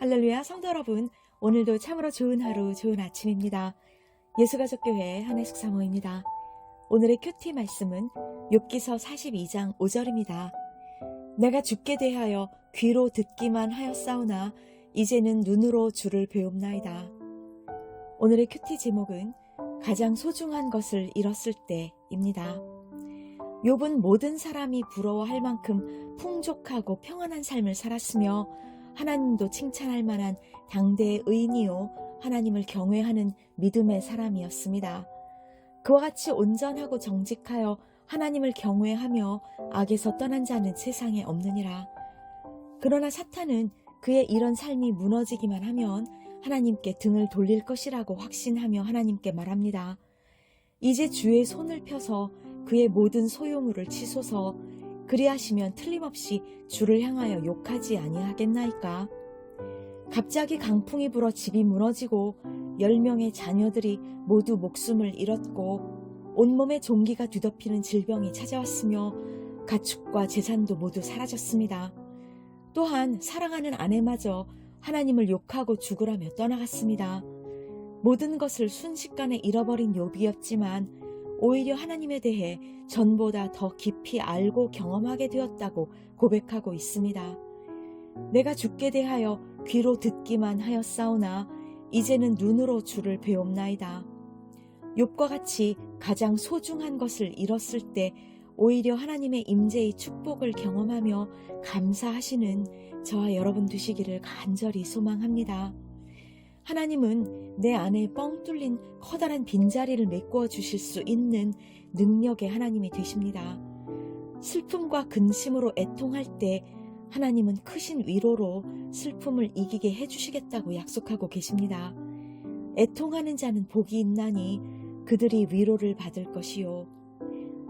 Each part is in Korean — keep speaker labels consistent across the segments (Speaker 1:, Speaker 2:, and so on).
Speaker 1: 할렐루야 성도 여러분 오늘도 참으로 좋은 하루 좋은 아침입니다. 예수가족교회 한혜숙 사모입니다. 오늘의 큐티 말씀은 욥기서 42장 5절입니다. 내가 죽게 대하여 귀로 듣기만 하였사오나 이제는 눈으로 주를 배웁나이다. 오늘의 큐티 제목은 가장 소중한 것을 잃었을 때입니다. 욥은 모든 사람이 부러워할 만큼 풍족하고 평안한 삶을 살았으며 하나님도 칭찬할 만한 당대의 의인이요 하나님을 경외하는 믿음의 사람이었습니다. 그와 같이 온전하고 정직하여 하나님을 경외하며 악에서 떠난 자는 세상에 없느니라. 그러나 사탄은 그의 이런 삶이 무너지기만 하면 하나님께 등을 돌릴 것이라고 확신하며 하나님께 말합니다. 이제 주의 손을 펴서 그의 모든 소유물을 치소서 그리하시면 틀림없이 주를 향하여 욕하지 아니하겠나이까. 갑자기 강풍이 불어 집이 무너지고 열 명의 자녀들이 모두 목숨을 잃었고 온몸에 종기가 뒤덮이는 질병이 찾아왔으며 가축과 재산도 모두 사라졌습니다. 또한 사랑하는 아내마저 하나님을 욕하고 죽으라며 떠나갔습니다. 모든 것을 순식간에 잃어버린 욥이었지만 오히려 하나님에 대해 전보다 더 깊이 알고 경험하게 되었다고 고백하고 있습니다. 내가 죽게 대하여 귀로 듣기만 하였사오나 이제는 눈으로 주를 배움나이다. 욥과 같이 가장 소중한 것을 잃었을 때 오히려 하나님의 임재의 축복을 경험하며 감사하시는 저와 여러분 되시기를 간절히 소망합니다. 하나님은 내 안에 뻥 뚫린 커다란 빈자리를 메꾸어 주실 수 있는 능력의 하나님이 되십니다. 슬픔과 근심으로 애통할 때 하나님은 크신 위로로 슬픔을 이기게 해주시겠다고 약속하고 계십니다. 애통하는 자는 복이 있나니 그들이 위로를 받을 것이요.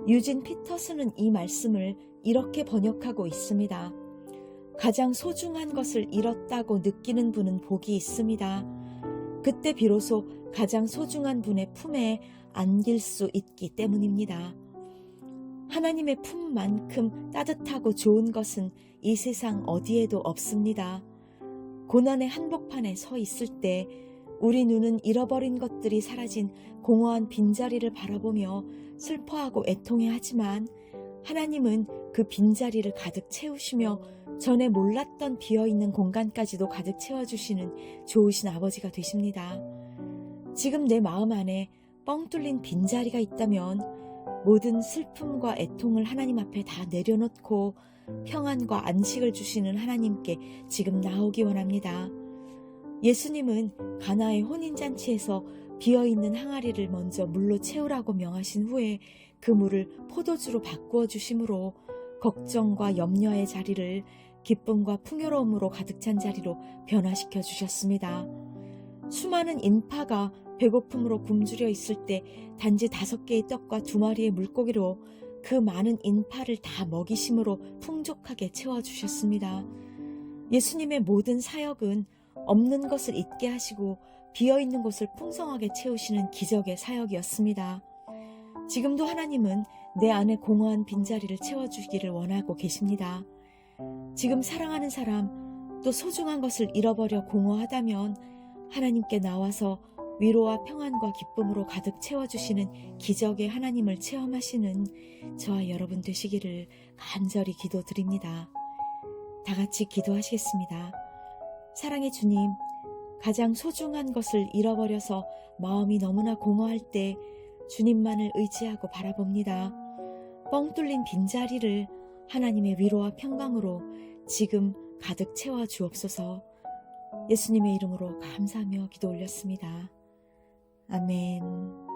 Speaker 1: 유진 피터스는 이 말씀을 이렇게 번역하고 있습니다. 가장 소중한 것을 잃었다고 느끼는 분은 복이 있습니다. 그때 비로소 가장 소중한 분의 품에 안길 수 있기 때문입니다. 하나님의 품만큼 따뜻하고 좋은 것은 이 세상 어디에도 없습니다. 고난의 한복판에 서 있을 때 우리 눈은 잃어버린 것들이 사라진 공허한 빈자리를 바라보며 슬퍼하고 애통해 하지만 하나님은 그 빈자리를 가득 채우시며 전에 몰랐던 비어있는 공간까지도 가득 채워주시는 좋으신 아버지가 되십니다. 지금 내 마음 안에 뻥 뚫린 빈자리가 있다면 모든 슬픔과 애통을 하나님 앞에 다 내려놓고 평안과 안식을 주시는 하나님께 지금 나오기 원합니다. 예수님은 가나의 혼인잔치에서 비어있는 항아리를 먼저 물로 채우라고 명하신 후에 그 물을 포도주로 바꾸어 주심으로 걱정과 염려의 자리를 기쁨과 풍요로움으로 가득 찬 자리로 변화시켜 주셨습니다. 수많은 인파가 배고픔으로 굶주려 있을 때 단지 다섯 개의 떡과 두 마리의 물고기로 그 많은 인파를 다 먹이심으로 풍족하게 채워주셨습니다. 예수님의 모든 사역은 없는 것을 잊게 하시고 비어있는 곳을 풍성하게 채우시는 기적의 사역이었습니다. 지금도 하나님은 내 안에 공허한 빈자리를 채워주기를 원하고 계십니다. 지금 사랑하는 사람, 또 소중한 것을 잃어버려 공허하다면 하나님께 나와서 위로와 평안과 기쁨으로 가득 채워주시는 기적의 하나님을 체험하시는 저와 여러분 되시기를 간절히 기도드립니다. 다 같이 기도하시겠습니다. 사랑의 주님, 가장 소중한 것을 잃어버려서 마음이 너무나 공허할 때 주님만을 의지하고 바라봅니다. 뻥 뚫린 빈자리를 하나님의 위로와 평강으로 지금 가득 채워 주옵소서 예수님의 이름으로 감사하며 기도 올렸습니다. 아멘.